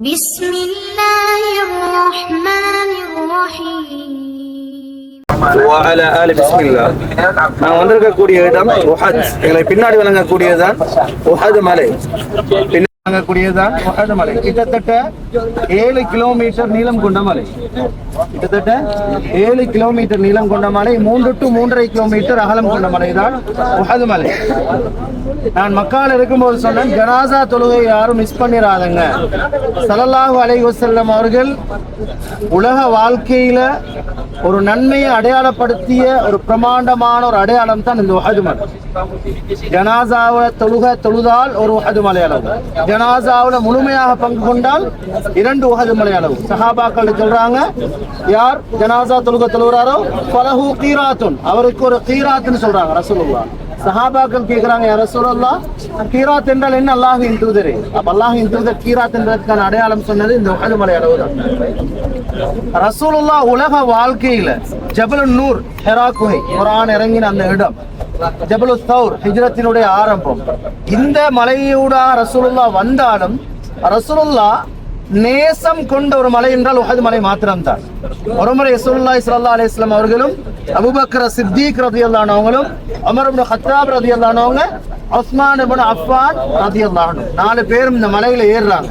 بسم الله الرحمن الرحيم وعلى آل بسم الله நான் வந்திருக்கக்கூடிய இடம் உஹத் எங்களை பின்னாடி வழங்கக்கூடியதுதான் உஹது மலை வாங்கக்கூடியதான் வழங்கக்கூடியதுதான் மலை கிட்டத்தட்ட ஏழு கிலோமீட்டர் நீளம் கொண்ட மலை. கிட்டத்தட்ட ஏழு கிலோமீட்டர் நீளம் கொண்ட மலை மூன்று டு மூன்றரை கிலோமீட்டர் அகலம் கொண்ட மலை தான் உஹது மலை நான் மக்கால் இருக்கும்போது சொன்னேன் ஜனாசா தொழுகை யாரும் மிஸ் பண்ணிடாதங்க சலல்லாஹு அலைஹி வஸல்லம் அவர்கள் உலக வாழ்க்கையில ஒரு நன்மையை அடையாளப்படுத்திய ஒரு பிரமாண்டமான ஒரு அடையாளம் தான் இந்த உஹது மலை ஜனாசாவை தொழுக தொழுதால் ஒரு உஹது மலை அளவு ஜனாசாவில் முழுமையாக பங்கு கொண்டால் இரண்டு உகது மலை அளவு. சஹாபாக்கள் சொல்றாங்க யார் ஜனாசா தொழுக தொழுகிறாரோ பலஹு கீராத்துன். அவருக்கு ஒரு கீராத்துன்னு சொல்றாங்க ரசூலுல்லா சஹாபாக்கள் கேட்கிறாங்க யார் ரசூலுல்லா கீராத் என்றால் என்ன? அல்லாஹ்வின் தூதரே. அப்ப அல்லாஹ்வின் தூதர் கீராத் என்பதற்கான அடையாளம் சொன்னது இந்த உகது மலை அளவு தான். ரசூலுல்லா உலக வாழ்க்கையில ஜபல் நூர் ஹெரா குகை குரான் இறங்கின அந்த இடம். ஜபலு சௌர் ஹிஜ்ரத்தினுடைய ஆரம்பம். இந்த மலையூடா ரசூலுல்லா வந்தாலும் ரசூலுல்லா நேசம் கொண்ட ஒரு மலை என்றால் உஹது மலை மாத்திரம்தான். ஒருமுறை ரசூலுல்லா ஸல்லல்லாஹு அலைஹி வஸல்லம் அவர்களும் அபூபக்கர் சித்திக் ரதி அவங்களும் உமர் இப்னு ஹத்தாப் ரதி அவங்க உஸ்மான் இப்னு அஃபான் ரலியல்லாஹு அன்ஹு. நாலு பேரும் இந்த மலையில ஏறுறாங்க.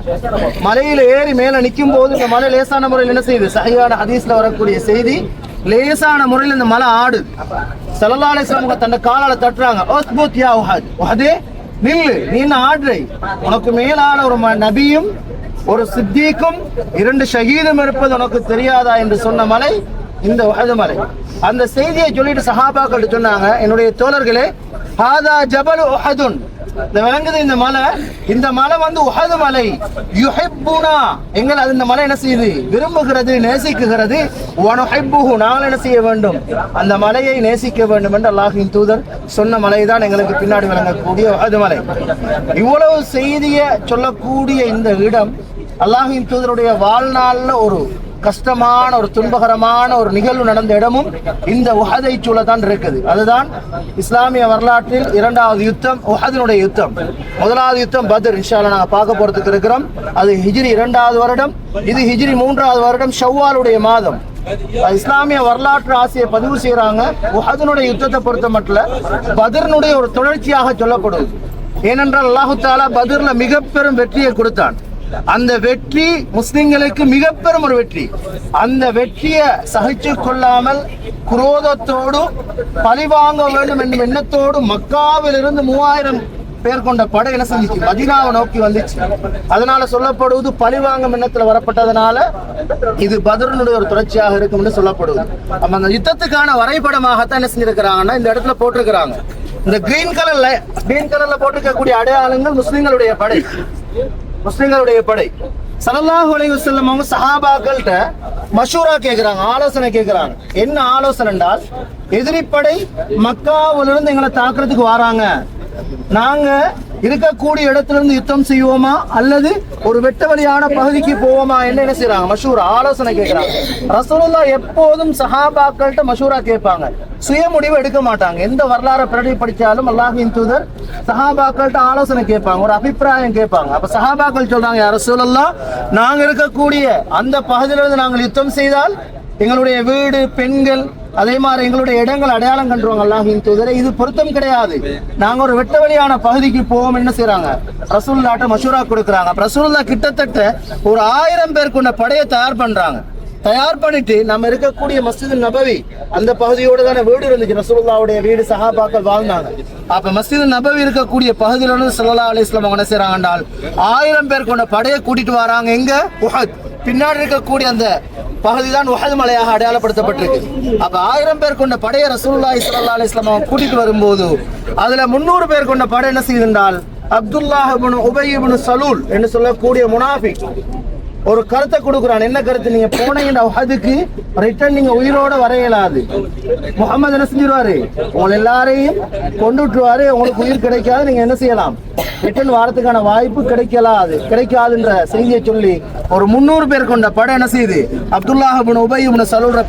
மலையில ஏறி மேல நிக்கும் போது இந்த மலை லேசான முறையில் என்ன செய்யுது? சஹியான ஹதீஸ்ல வரக்கூடிய செய்தி லேசான முறையில் இந்த மலை ஆடு. சலலாலை சமூக தன்னை காலால தட்டுறாங்க. உஸ்புத் யா உஹத். உஹதே நில்லு. நீ என்ன ஆடுறை? உனக்கு மேலான ஒரு ம- நபியும் ஒரு சித்திக்கும் இரண்டு ஷகீதும் இருப்பது உனக்கு தெரியாதா? என்று சொன்ன மலை இந்த உஹது மலை. அந்த செய்தியை சொல்லிட்டு சஹாபாக்கள் சொன்னாங்க என்னுடைய தோழர்களே ஹாதா ஜபல் உஹதுன். இந்த விளங்குது இந்த மலை? இந்த மலை வந்து உகது மலை. யுஹிப்புனா எங்கள் அது இந்த மலை என்ன செய்யுது? விரும்புகிறது நேசிக்குகிறது. வனுஹிப்புஹு நாங்கள் என்ன செய்ய வேண்டும்? அந்த மலையை நேசிக்க வேண்டும் என்று அல்லாஹின் தூதர் சொன்ன மலை தான் எங்களுக்கு பின்னாடி விளங்கக்கூடிய உஹது மலை. இவ்வளவு செய்தியை சொல்லக்கூடிய இந்த இடம் அல்லாஹின் தூதருடைய வாழ்நாளில் ஒரு கஷ்டமான ஒரு துன்பகரமான ஒரு நிகழ்வு நடந்த இடமும் இந்த உஹதை சூழ தான் இருக்குது. அதுதான் இஸ்லாமிய வரலாற்றில் இரண்டாவது யுத்தம் உஹதினுடைய யுத்தம். முதலாவது யுத்தம் பத்ர். இன்ஷால்லா நாங்கள் பார்க்க போறதுக்கு இருக்கிறோம். அது ஹிஜ்ரி இரண்டாவது வருடம். இது ஹிஜ்ரி மூன்றாவது வருடம் ஷவ்வாலுடைய மாதம். இஸ்லாமிய வரலாற்று ஆசையை பதிவு செய்யறாங்க உஹதனுடைய யுத்தத்தை பொறுத்த மட்டும் பதர்னுடைய ஒரு தொடர்ச்சியாக சொல்லப்படுது. ஏனென்றால் அல்லாஹு தாலா பதிரில் மிக பெரும் வெற்றியை கொடுத்தான். அந்த வெற்றி முஸ்லிம்களுக்கு மிக பெரும் ஒரு வெற்றி. அந்த வெற்றியை சகிச்சு கொள்ளாமல் குரோதத்தோடும் பழிவாங்க வேண்டும் என்னும் எண்ணத்தோடு மக்காவிலிருந்து மூவாயிரம் பேர் கொண்ட படை என்ன செஞ்சுச்சு? மதினாவை நோக்கி வந்துச்சு. அதனால சொல்லப்படுவது பழிவாங்கும் எண்ணத்துல வரப்பட்டதனால இது பத்ரனுடைய ஒரு தொடர்ச்சியாக இருக்கும் என்று சொல்லப்படுது. அப்ப அந்த யுத்தத்துக்கான வரைபடமாகத்தான் என்ன செஞ்சிருக்கிறாங்கன்னா இந்த இடத்துல போட்டிருக்கிறாங்க. இந்த கிரீன் கலர்ல கிரீன் கலர்ல போட்டிருக்கக்கூடிய அடையாளங்கள் முஸ்லிம்களுடைய படை. முஸ்லிம்களுடைய படை. சலல்லாஹ் அலைஹி வஸல்லம் அவங்க சஹாபாக்கள்கிட்ட மஷூரா கேட்கிறாங்க ஆலோசனை கேட்கிறாங்க என்ன ஆலோசனை என்றால் எதிரிப்படை மக்காவிலிருந்து எங்களை தாக்குறதுக்கு வராங்க. நாங்க இருக்கக்கூடிய இடத்துல இருந்து யுத்தம் செய்வோமா? அல்லது ஒரு வெட்ட வழியான பகுதிக்கு போவோமா என்ன என்ன செய்யறாங்க மஷூரா ஆலோசனை கேட்கிறாங்க. ரசூலுல்லா எப்போதும் சஹாபாக்கள்கிட்ட மஷூரா கேட்பாங்க. சுய முடிவு எடுக்க மாட்டாங்க. எந்த வரலாறு பிரடி படிச்சாலும் அல்லாஹின் தூதர் சஹாபாக்கள்கிட்ட ஆலோசனை கேட்பாங்க. ஒரு அபிப்பிராயம் கேட்பாங்க. அப்ப சஹாபாக்கள் சொல்றாங்க யார சொல்லலாம் நாங்க இருக்கக்கூடிய அந்த பகுதியிலிருந்து நாங்கள் யுத்தம் செய்தால் எங்களுடைய வீடு பெண்கள் அதே மாதிரி எங்களுடைய இடங்கள் அடையாளம் கண்டுருவாங்க அல்லாஹின் தூதரை. இது பொருத்தம் கிடையாது. நாங்க ஒரு வெட்ட வழியான பகுதிக்கு போவோம் என்ன செய்யறாங்க ரசூல்லாட்ட மசூரா கொடுக்குறாங்க. ரசூல்லா கிட்டத்தட்ட ஒரு ஆயிரம் பேர் கொண்ட படையை தயார் பண்றாங்க. தயார் பண்ணிட்டு நம்ம இருக்கக்கூடிய மஸ்ஜித் நபவி அந்த பகுதியோட தானே வீடு இருந்துச்சு. ரசூல்லாவுடைய வீடு சஹாபாக்கள் வாழ்ந்தாங்க. அப்ப மஸ்ஜித் நபவி இருக்கக்கூடிய பகுதியில இருந்து சல்லா அலிஸ்லாம் என்ன செய்யறாங்க ஆயிரம் பேர் கொண்ட படையை கூட்டிட்டு வராங்க. எங்க? உஹத். பின்னாடி இருக்கக்கூடிய அந்த பகுதி தான் உஹது மலையாக அடையாளப்படுத்தப்பட்டிருக்கு. அப்ப ஆயிரம் பேர் கொண்ட படையை ரசூல்லா இஸ்லா அலைஹி வஸல்லம் கூட்டிட்டு வரும்போது அதுல முன்னூறு பேர் கொண்ட படை என்ன செய்திருந்தால் அப்துல்லாஹ் இப்னு சலூல் என்று சொல்லக்கூடிய முனாஃபிக் ஒரு கருத்தை கொடுக்குறான். என்ன கருத்து? நீங்க போனீங்கன்னா அதுக்கு ரிட்டர்ன் நீங்க உயிரோட வர இயலாது முகமது என்ன செஞ்சிருவாரு? உங்களை எல்லாரையும் கொண்டு விட்டுருவாரு உங்களுக்கு உயிர் கிடைக்காது நீங்க என்ன செய்யலாம்? ரிட்டர்ன் வாரத்துக்கான வாய்ப்பு கிடைக்கலாது கிடைக்காதுன்ற செய்தியை சொல்லி ஒரு முந்நூறு பேர் கொண்ட படம் என்ன செய்யுது அப்துல்லாஹ் இப்னு உபை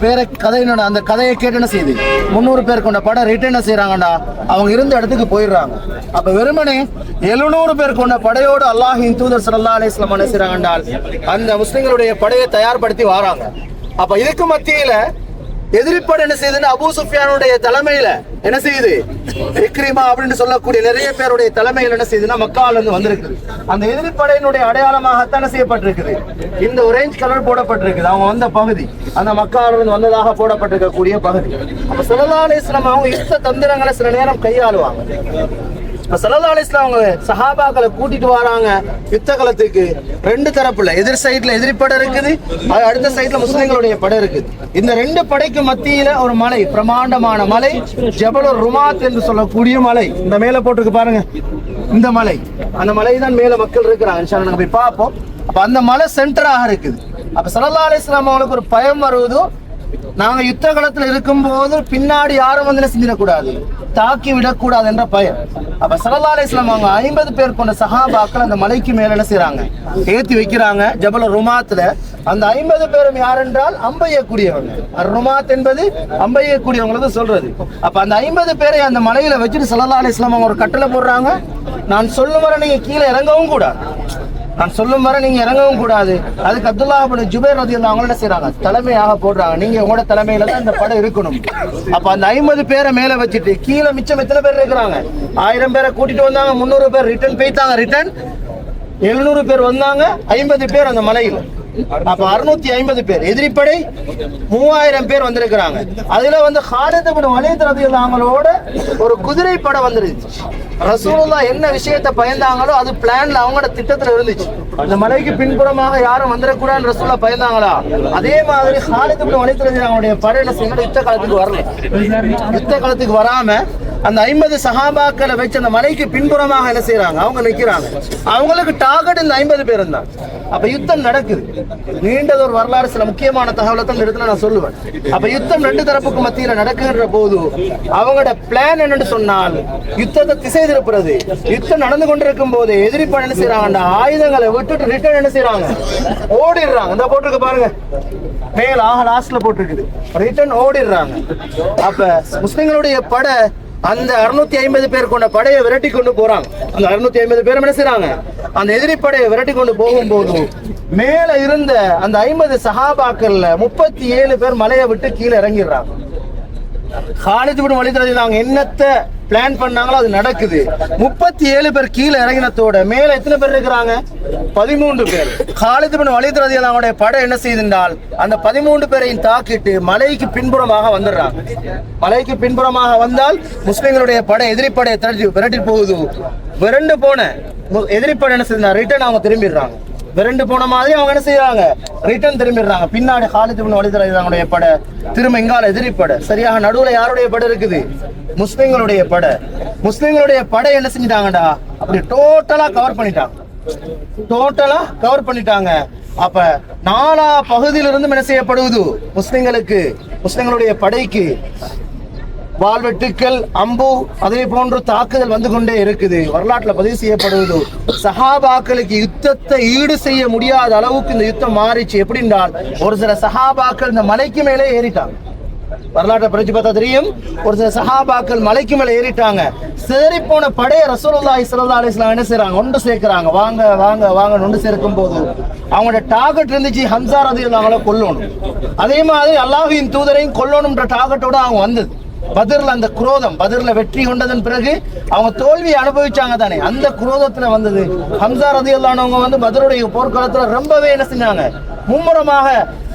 பேரை கதை அந்த கதையை கேட்டு என்ன செய்யுது முந்நூறு பேர் கொண்ட படம் ரிட்டர்ன் என்ன செய்யறாங்கடா அவங்க இருந்த இடத்துக்கு போயிடுறாங்க. அப்ப வெறுமனே எழுநூறு பேர் கொண்ட படையோடு அல்லாஹின் தூதர் சல்லா அலைஹி என்ன செய்றாங்க அந்த முஸ்லிம்களுடைய படையை தயார்படுத்தி வராங்க. அப்ப இதுக்கு மத்தியில எதிரிப்படை என்ன செய்யுதுன்னு அபு சுஃபியானுடைய தலைமையில என்ன செய்யுது இக்ரிமா அப்படின்னு சொல்லக்கூடிய நிறைய பேருடைய தலைமையில் என்ன செய்யுதுன்னா மக்கால இருந்து வந்திருக்குது. அந்த எதிரிப்படையினுடைய அடையாளமாகத்தான் செய்யப்பட்டிருக்குது? இந்த ஒரேஞ்ச் கலர் போடப்பட்டிருக்குது. அவங்க வந்த பகுதி. அந்த மக்கால இருந்து வந்ததாக போடப்பட்டிருக்கக்கூடிய பகுதி. அப்ப ஸல்லல்லாஹு அலைஹி அவங்க யுத்த தந்திரங்களை சில நேரம் கையாளுவாங்க. இப்ப சல்லல்லாஹு அவங்க சஹாபாக்களை கூட்டிட்டு வராங்க யுத்த களத்துக்கு ரெண்டு தரப்புல எதிர் சைட்ல எதிரி படம் இருக்குது அது அடுத்த சைட்ல முஸ்லிம்களுடைய படம் இருக்குது. இந்த ரெண்டு படைக்கு மத்தியில ஒரு மலை பிரமாண்டமான மலை ஜபலுர் ருமாத் என்று சொல்லக்கூடிய மலை. இந்த மேல போட்டிருக்கு பாருங்க. இந்த மலை. அந்த மலை தான் மேல மக்கள் இருக்கிறாங்க. நாங்க போய் பார்ப்போம். அப்ப அந்த மலை சென்டராக இருக்குது. அப்ப சல்லல்லாஹு அலிஸ்லாம் அவங்களுக்கு ஒரு பயம் வருவதோ நாங்க யுத்த காலத்தில் இருக்கும் போது பின்னாடி யாரும் வந்து என்ன செஞ்சிடக்கூடாது? தாக்கி விடக்கூடாது என்ற பயம் அப்ப சல்லல்லாஹு அலைஹி அவங்க ஐம்பது பேர் கொண்ட சஹாபாக்கள் அந்த மலைக்கு மேல என்ன செய்யறாங்க ஏத்தி வைக்கிறாங்க. ஜபல ருமாத்துல அந்த ஐம்பது பேரும் யார் என்றால் அம்பையக்கூடியவங்க. ருமாத் என்பது அம்பையக்கூடியவங்களுக்கு சொல்றது. அப்ப அந்த ஐம்பது பேரை அந்த மலையில வச்சுட்டு சல்லல்லாஹு அலைஹி அவங்க ஒரு கட்டளை போடுறாங்க. நான் சொல்லும் வர நீங்க கீழே இறங்கவும் கூடாது. நான் சொல்லும் வரை நீங்க இறங்கவும் கூடாது. அதுக்கு அப்துல்லா அப்படி ஜுபேர் ரதி அவங்க என்ன தலைமையாக போடுறாங்க. நீங்க உங்களோட தலைமையில தான் இந்த படம் இருக்கணும். அப்ப அந்த ஐம்பது பேரை மேல வச்சுட்டு கீழே மிச்சம் எத்தனை பேர் இருக்கிறாங்க? ஆயிரம் பேரை கூட்டிட்டு வந்தாங்க முந்நூறு பேர் ரிட்டர்ன் போயிட்டாங்க ரிட்டர்ன் எழுநூறு பேர் வந்தாங்க ஐம்பது பேர் அந்த மலையில். அப்ப அறுநூத்தி ஐம்பது பேர். எதிரிப்படை மூவாயிரம் பேர் வந்திருக்கிறாங்க. அதுல வந்து ஹாலித் இப்னு வலீத் ஒரு குதிரை படம் வந்துருச்சு ரசூலுல்லா என்ன விஷயத்தை பயந்தாங்களோ அது பிளான்ல அவங்களோட திட்டத்துல இருந்துச்சு. அந்த மலைக்கு பின்புறமாக யாரும் வந்துடக்கூடாதுன்னு ரசூலா பயந்தாங்களா? அதே மாதிரி ஹாலித் இப்னு வலீத் ரலியல்லாஹு அவங்களுடைய படையில செய்யணும் யுத்த காலத்துக்கு வரல. யுத்த காலத்துக்கு வராம அந்த ஐம்பது சஹாபாக்களை வச்சு அந்த மலைக்கு பின்புறமாக என்ன செய்யறாங்க அவங்க நிற்கிறாங்க அவங்களுக்கு டார்கெட் இந்த ஐம்பது பேர் தான். அப்ப யுத்தம் நடக்குது. நீண்டது ஒரு வரலாறு சில முக்கியமான தகவலை தான் இடத்துல நான் சொல்லுவேன். அப்ப யுத்தம் ரெண்டு தரப்புக்கு மத்தியில நடக்குகின்ற போது அவங்களோட பிளான் என்னன்னு சொன்னால் யுத்தத்தை திசை திருப்புறது. யுத்தம் நடந்து கொண்டிருக்கும் போது எதிரி என்ன செய்யறாங்க ஆயுதங்களை விட்டுட்டு ரிட்டர்ன் என்ன செய்யறாங்க ஓடிடுறாங்க. இந்த போட்டிருக்கு பாருங்க. மேல் ஆக லாஸ்ட்ல போட்டிருக்குது. ரிட்டர்ன் ஓடிடுறாங்க. அப்ப முஸ்லிம்களுடைய படை அந்த அறுநூத்தி ஐம்பது பேர் கொண்ட படையை விரட்டி கொண்டு போறாங்க. அந்த அறுநூத்தி ஐம்பது பேர் என்ன செய்றாங்க? அந்த எதிரி படையை விரட்டி கொண்டு போகும்போது மேல இருந்த அந்த ஐம்பது சஹாபாக்கள்ல முப்பத்தி ஏழு பேர் மலையை விட்டு கீழே இறங்கிடுறாங்க. காலேஜ் விடும் வழித்தரதி அவங்க என்னத்தை பிளான் பண்ணாங்களோ அது நடக்குது. முப்பத்தி ஏழு பேர் கீழே இறங்கினத்தோட மேல எத்தனை பேர் இருக்கிறாங்க? பதிமூன்று பேர். காலேஜ் விடும் வழித்தரதி அவங்களுடைய படம் என்ன செய்திருந்தால் அந்த பதிமூன்று பேரையும் தாக்கிட்டு மலைக்கு பின்புறமாக வந்துடுறாங்க. மலைக்கு பின்புறமாக வந்தால் முஸ்லிம்களுடைய படம் எதிரிப்படையை திரட்டி விரட்டி போகுது. விரண்டு போன எதிரிப்படை என்ன செய்திருந்தா ரிட்டர்ன் அவங்க திரும்பிடுறாங்க. விரண்டு போன மாதிரி அவங்க என்ன செய்யறாங்க ரிட்டர்ன் திரும்பிடுறாங்க. பின்னாடி ஹாலித் பின் வலித் ரலியல்லாஹுடைய படை திரும்ப எங்கால எதிரி படை. சரியாக நடுவுல யாருடைய படை இருக்குது? முஸ்லிம்களுடைய படை. முஸ்லிம்களுடைய படை என்ன செஞ்சிட்டாங்கடா? அப்படி டோட்டலா கவர் பண்ணிட்டாங்க. டோட்டலா கவர் பண்ணிட்டாங்க. அப்ப நாலா பகுதியிலிருந்து என்ன செய்யப்படுவது? முஸ்லிம்களுக்கு முஸ்லிம்களுடைய படைக்கு. வால்வெட்டுக்கள் அம்பு அதே போன்று தாக்குதல் வந்து கொண்டே இருக்குது. வரலாற்றுல பதிவு செய்யப்படுவது சஹாபாக்களுக்கு யுத்தத்தை ஈடு செய்ய முடியாத அளவுக்கு இந்த யுத்தம் மாறிச்சு. எப்படின்றால் ஒரு சில சஹாபாக்கள் இந்த மலைக்கு மேலே ஏறிட்டாங்க. வரலாற்றை படிச்சு பார்த்தா தெரியும் ஒரு சில சஹாபாக்கள் மலைக்கு மேல ஏறிட்டாங்க. சேரி போன படைய ரசூலுல்லாஹி ஸல்லல்லாஹு அலைஹி வஸல்லம் என்ன செய்றாங்க? ஒன்று சேர்க்கறாங்க. வாங்க வாங்க வாங்க ஒன்று சேர்க்கும் போது அவங்களோட டார்கெட் இருந்துச்சு ஹம்சா ரதியல்லாஹு அவங்கள கொல்லணும். அதே மாதிரி அல்லாஹ்வின் தூதரையும் கொல்லணும்ன்ற டார்கெட்டோட அவங்க வந்தது. பதிரில் அந்த குரோதம் பதிரில் வெற்றி கொண்டதன் பிறகு அவங்க தோல்வியை அனுபவிச்சாங்க தானே. அந்த குரோதத்தில் வந்தது. ஹம்சா ரதியல்லானவங்க வந்து பதிலுடைய போர்க்காலத்தில் ரொம்பவே என்ன செஞ்சாங்க? மும்முரமாக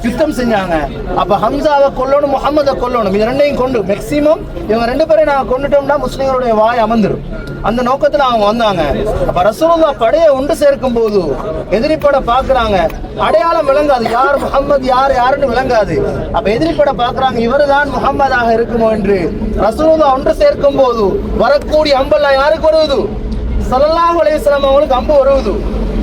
யுத்தம் செஞ்சாங்க. அப்ப ஹம்சாவை கொல்லணும் முகமதை கொல்லணும். இது ரெண்டையும் கொண்டு மேக்சிமம் இவங்க ரெண்டு பேரையும் நாங்கள் கொண்டுட்டோம்னா முஸ்லீம்களுடைய வாய் அமர்ந்துடும் அந்த நோக்கத்துல அவங்க வந்தாங்க. அப்ப ரசூலுல்லா படையை ஒன்று சேர்க்கும் போது எதிரிப்பட பாக்குறாங்க அடையாளம் விளங்காது. யார் முகம்மது யார் யாருன்னு விளங்காது. அப்ப எதிரிப்பட படை பாக்குறாங்க இவர்தான் முகம்மதாக இருக்குமோ என்று. ரசூலுல்லா ஒன்று சேர்க்கும் போது வரக்கூடிய அம்பெல்லாம் யாருக்கு வருவது? ஸல்லல்லாஹு அலையம் அவங்களுக்கு அம்பு வருவது.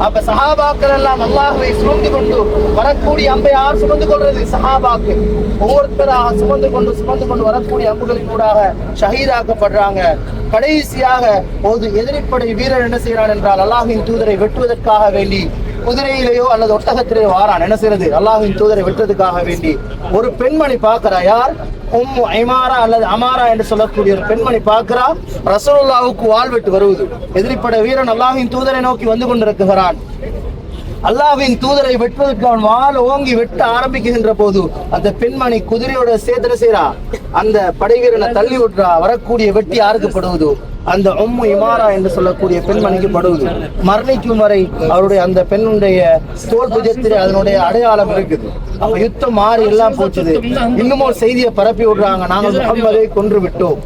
அப்ப சஹாபாக்கள் எல்லாம் அல்லாஹுவை சுமந்து கொண்டு வரக்கூடிய அம்பை யார் சுமந்து கொள்றது? சஹாபாக்கு ஒவ்வொருத்தராக சுமந்து கொண்டு சுமந்து கொண்டு வரக்கூடிய அம்புகளின் கூடாக ஷஹீதாக்கப்படுறாங்க. கடைசியாக ஒரு எதிரிப்படை வீரர் என்ன செய்கிறான் என்றால் அல்லாஹின் தூதரை வெட்டுவதற்காக வேண்டி குதிரையிலேயோ அல்லது ஒட்டகத்திலேயோ வாரான் என்ன செய்யறது அல்லாஹின் தூதரை வெட்டுவதற்காக வேண்டி. ஒரு பெண்மணி பார்க்கிறா யார்? உம் ஐமாரா அல்லது அமாரா என்று சொல்லக்கூடிய ஒரு பெண்மணி பார்க்கிறா. ரசோல்லாவுக்கு வாழ்வெட்டு வருவது. எதிரிப்பட வீரன் அல்லாஹின் தூதரை நோக்கி வந்து கொண்டிருக்கிறான். அல்லாஹ்வின் தூதரை வெட்டுவதற்கு அவன் வால் ஓங்கி வெட்ட ஆரம்பிக்கின்ற போது அந்த பெண்மணி குதிரையோட சேதனை செய்றா அந்த படைவீரனை தள்ளி விட்டுறா வரக்கூடிய வெட்டி யாருக்கு படுவதோ? அந்த உம்மு இமாரா என்று சொல்லக்கூடிய பெண்மணிக்கு படுவது. மரணிக்கும் வரை அவருடைய அந்த பெண்ணுடைய தோல் புஜத்திலே அதனுடைய அடையாளம் இருக்குது. அப்ப யுத்தம் மாறி எல்லாம் போச்சுது. இன்னும் ஒரு செய்தியை பரப்பி விடுறாங்க. நாங்கள் முகம்மதை கொன்று விட்டோம்.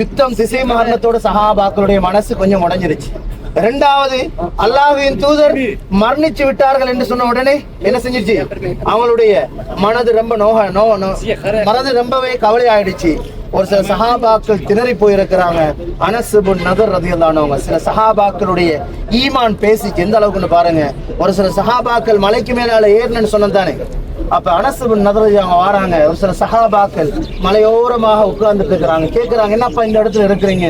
யுத்தம் திசை மாறினத்தோட சஹாபாக்களுடைய மனசு கொஞ்சம் உடஞ்சிருச்சு. இரண்டாவது அல்லாஹ்வின் தூதர் மரணிச்சு விட்டார்கள் என்று சொன்ன உடனே என்ன செஞ்சிருச்சு? அவங்களுடைய மனது ரொம்ப நோக நோ நோ- மனது ரொம்பவே கவலை ஆயிடுச்சு. ஒரு சில சஹாபாக்கள் திணறி போயிருக்கிறாங்க. அனசுபுன் நகர் ரதியல்லானவங்க சில சஹாபாக்களுடைய ஈமான் பேசிச்சு. எந்த அளவுக்குன்னு பாருங்க. ஒரு சில சஹாபாக்கள் மலைக்கு மேலால ஏறினு சொன்னதானே அப்ப அனசுபின் நதரஜி அவங்க வராங்க. ஒரு சில சகாபாக்கள் மலையோரமாக உட்கார்ந்துட்டு இருக்கிறாங்க. கேட்கிறாங்க என்னப்பா இந்த இடத்துல இருக்கிறீங்க?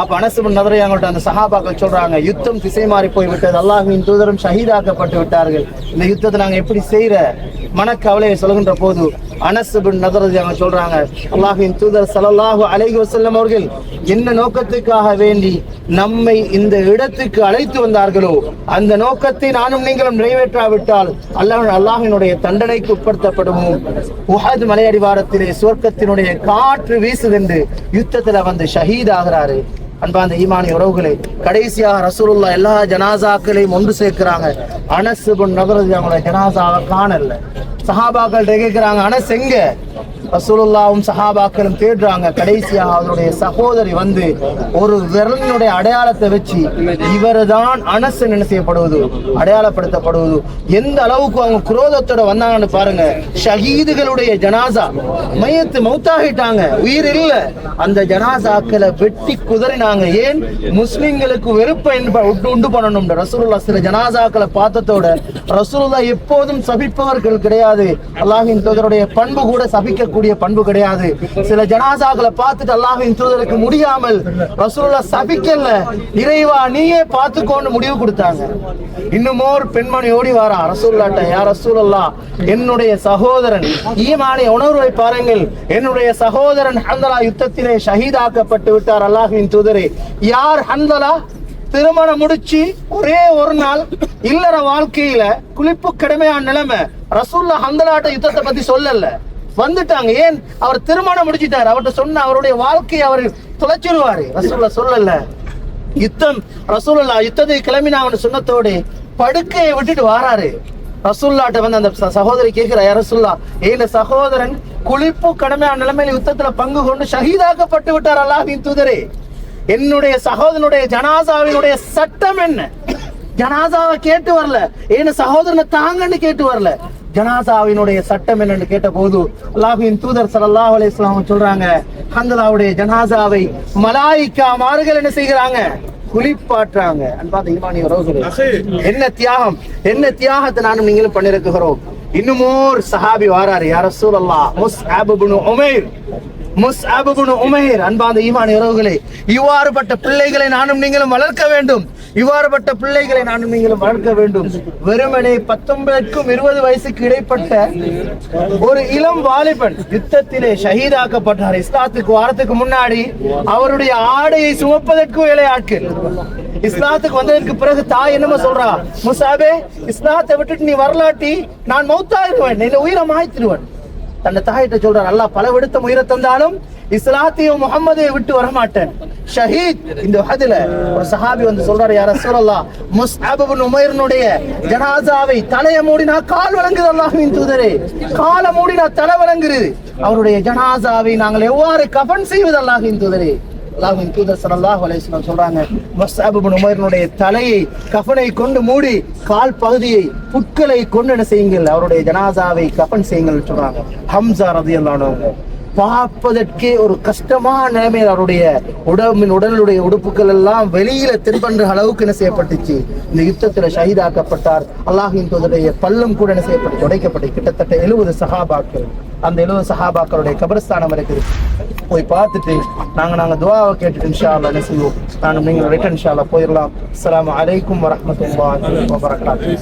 அப்ப அனசுபின் நதரஜி அவங்கள்ட்ட அந்த சகாபாக்கள் சொல்றாங்க யுத்தம் திசை மாறி போய் விட்டது அல்லாஹ்வின் தூதரும் ஷஹீதாக்கப்பட்டு விட்டார்கள். இந்த யுத்தத்தை நாங்க எப்படி செய்யற? மனக்கவலையை சொல்கின்ற போது அனசுபின் நதரதி அவங்க சொல்றாங்க அல்லாஹின் தூதர் சலல்லாஹு அலைஹி வசல்லம் அவர்கள் என்ன நோக்கத்துக்காக வேண்டி நம்மை இந்த இடத்துக்கு அழைத்து வந்தார்களோ அந்த நோக்கத்தை நானும் நீங்களும் நிறைவேற்றாவிட்டால் அல்லாஹ் அல்லாஹினுடைய தண்டனைக்கு உட்படுத்தப்படுவோம் உஹத் மலையடிவாரத்திலே சுவர்க்கத்தினுடைய காற்று வீசுதென்று யுத்தத்துல வந்து ஷஹீத் ஆகிறாரு. அன்பாந்த ஈமானி உறவுகளே கடைசியாக ரசூலுல்லா எல்லா ஜனாசாக்களையும் ஒன்று சேர்க்கிறாங்க. அனசுபுன் நபரது அவங்களோட ஜனாசாவை காணல. சஹாபாக்கள் கேட்கிறாங்க அனஸ் எங்க? ரசூலுல்லாவும் சஹாபாக்களும் தேடுறாங்க. கடைசியாக அவருடைய சகோதரி வந்து ஒரு விரலினுடைய அடையாளத்தை வச்சு இவர்தான் அனசு என்ன செய்யப்படுவது? அடையாளப்படுத்தப்படுவது. எந்த அளவுக்கு அவங்க குரோதத்தோட வந்தாங்கன்னு பாருங்க. ஷஹீதுகளுடைய ஜனாசா. மையத்து மௌத்தாகிட்டாங்க. உயிர் இல்ல அந்த ஜனாசாக்களை வெட்டி குதறினாங்க. ஏன்? முஸ்லிம்களுக்கு வெறுப்பை என்ப- உண்டு உண்டு பண்ணணும் ரசூலுல்லா சில ஜனாசாக்களை பார்த்ததோட ரசூலுல்லா எப்போதும் சபிப்பவர்கள் கிடையாது. அல்லாஹின் தோதருடைய பண்பு கூட சபிக்க இருக்கக்கூடிய பண்பு கிடையாது. சில ஜனாசாக்களை பார்த்துட்டு அல்லாஹின் தூதருக்கு முடியாமல் ரசூலுல்லாஹ் சபிக்கல இறைவா நீயே பார்த்துக்கோன்னு முடிவு கொடுத்தாங்க. இன்னும் ஒரு பெண்மணி ஓடி வாரா ரசூல்லாட்ட யார் ரசூலல்லா என்னுடைய சகோதரன் ஈமானிய உணர்வை பாருங்கள். என்னுடைய சகோதரன் ஹந்தலா யுத்தத்திலே ஷஹீதாக்கப்பட்டு விட்டார் அல்லாஹின் தூதரே. யார் ஹந்தலா? திருமணம் முடிச்சு ஒரே ஒரு நாள் இல்லற வாழ்க்கையில குளிப்பு கடுமையான நிலைமை. ரசூல்லா ஹந்தலாட்ட யுத்தத்தை பத்தி சொல்லல. வந்துட்டாங்க. ஏன்? அவர் திருமணம் முடிச்சிட்டார். அவர்கிட்ட சொன்ன அவருடைய வாழ்க்கையை அவர் தொலைச்சிருவாரு ரசூல்லா சொல்லல. யுத்தம் ரசூல்லா யுத்தத்தை கிளம்பினாங்கன்னு சொன்னத்தோடு படுக்கையை விட்டுட்டு வாராரு. ரசூல்லாட்ட வந்து அந்த சகோதரி கேட்கிறார் யார் ரசூல்லா ஏன் சகோதரன் குளிப்பு கடமையான நிலைமையில யுத்தத்துல பங்கு கொண்டு ஷஹீதாக்கப்பட்டு விட்டார் அல்லாஹின் தூதரே. என்னுடைய சகோதரனுடைய ஜனாசாவினுடைய சட்டம் என்ன? ஜனாசாவை கேட்டு வரல. ஏன் சகோதரனை தாங்கன்னு கேட்டு வரல. ஜனாசாவினுடைய சட்டம் என்னன்னு கேட்ட போது அல்லாஹ்வின் தூதர் ஸல்லல்லாஹு அலைஹி வஸல்லம் சொல்றாங்க ஹந்தலாவுடைய ஜனாசாவை மலாயிக்கா மார்கள் என்ன செய்கிறாங்க? குளிப்பாட்டுறாங்க. என்ன தியாகம்? என்ன தியாகத்தை நானும் நீங்களும் பண்ணிருக்கிறோம் இன்னுமோர் சஹாபி வாராரு யார் ரசூலல்லாஹ் முஸ்அப் இப்னு அன்பாந்த ஈமான் உறவுகளே இவ்வாறுபட்ட பிள்ளைகளை நானும் நீங்களும் வளர்க்க வேண்டும். இவ்வாறுபட்ட பிள்ளைகளை நானும் நீங்களும் வளர்க்க வேண்டும். வெறுமனே பத்தொன்பதுக்கும் இருபது வயசுக்கு இடைப்பட்ட ஒரு இளம் வாலிபன் யுத்தத்திலே ஷஹீதாக்கப்பட்டார். இஸ்லாத்துக்கு வாரத்துக்கு முன்னாடி அவருடைய ஆடையை சுமப்பதற்கு வேலையாட்கள் இஸ்லாத்துக்கு வந்ததற்கு பிறகு தாய் என்னமா சொல்றா முசாபே இஸ்லாத்தை விட்டுட்டு நீ வரலாட்டி நான் மௌத்தாயிருவேன் என்ன உயிரை மாய்த்திடுவேன். தன்னை தாயிட்ட சொல்றார் அல்லாஹ் பல விடுத்த உயிரை தந்தாலும் இஸ்லாத்தையும் முகமதையை விட்டு வரமாட்டேன். ஷஹீத் இந்த வகதில ஒரு சஹாபி வந்து சொல்றாரு யார சொல்லலாம் முஸ்அப் இப்னு ஜனாசாவை தலையை மூடினா கால் வழங்குது அல்லாஹின் தூதரே. காலை மூடினா தலை வழங்குது. அவருடைய ஜனாசாவை நாங்கள் எவ்வாறு கபன் செய்வது அல்லாஹின் தூதரே? அல்லாஹின் தூதர் ஸல்லல்லாஹு அலைஹி சொல்றாங்க முஸ்அப் இப்னு தலையை கஃனை கொண்டு மூடி கால் பகுதியை புட்களை கொண்டு என்ன செய்யுங்கள்? அவருடைய ஜனாசாவை கஃன் செய்யுங்கள் சொல்றாங்க. ஹம்சா ரலியல்லாஹு அன்ஹு. பார்ப்பதற்கே ஒரு கஷ்டமான நிலைமையில் அவருடைய உடம்பின் உடலுடைய உடுப்புகள் எல்லாம் வெளியில தென்பன்ற அளவுக்கு என்ன செய்யப்பட்டுச்சு? இந்த யுத்தத்துல ஷஹீதாக்கப்பட்டார் அல்லாஹின் தோதருடைய பல்லும் கூட என்ன செய்யப்பட்டு உடைக்கப்பட்டு கிட்டத்தட்ட எழுபது சஹாபாக்கள் அந்த எழுபது சஹாபாக்களுடைய கபரஸ்தானம் இருக்குது போய் பார்த்துட்டு நாங்க நாங்க துவாவை கேட்டுட்டு இன்ஷா அல்லாஹ் என்ன செய்வோம்? நானும் நீங்க ரிட்டன் இன்ஷா போயிடலாம். அஸ்லாம் அலைக்கும் வரஹ்மத்துல்லாஹி வரகாத்து